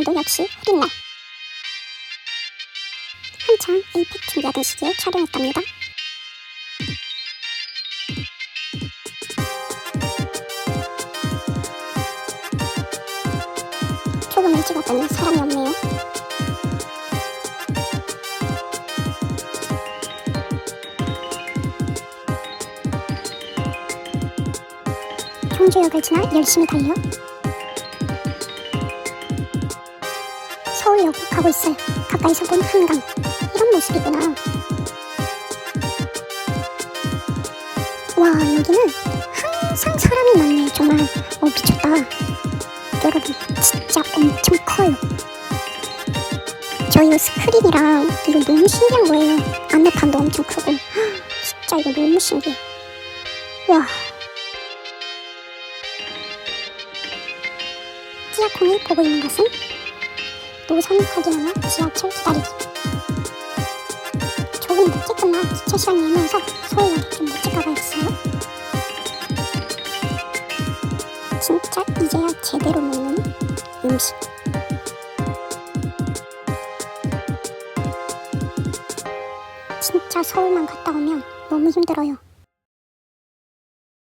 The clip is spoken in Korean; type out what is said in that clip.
오늘도 역시 흐린 날. 한창 에이펙 준비하던 시기에 촬영했답니다. 조금 일찍 왔더니 사람이 없네요. 경주역을 지나 열심히 달려 서울역으로 가고 있어요. 가까이서 본 한강. 이런 모습이구나. 와, 여기는 항상 사람이 많네. 정말. 어, 미쳤다. 여러분, 진짜 엄청 커요. 저희 스크린이랑 이거 너무 신기한 거예요. 안내판도 엄청 크고. 헉, 진짜 이거 너무 신기해. 와. 찌아콩이 보고 있는 것은 노선 확인하며 지하철 기다리기. 조금 늦게 끝나 기차 시간이 애매해서 서울역에 좀 일찍 가봐야겠어요. 진짜 이제야 제대로 먹는 음식. 진짜 서울만 갔다 오면 너무 힘들어요.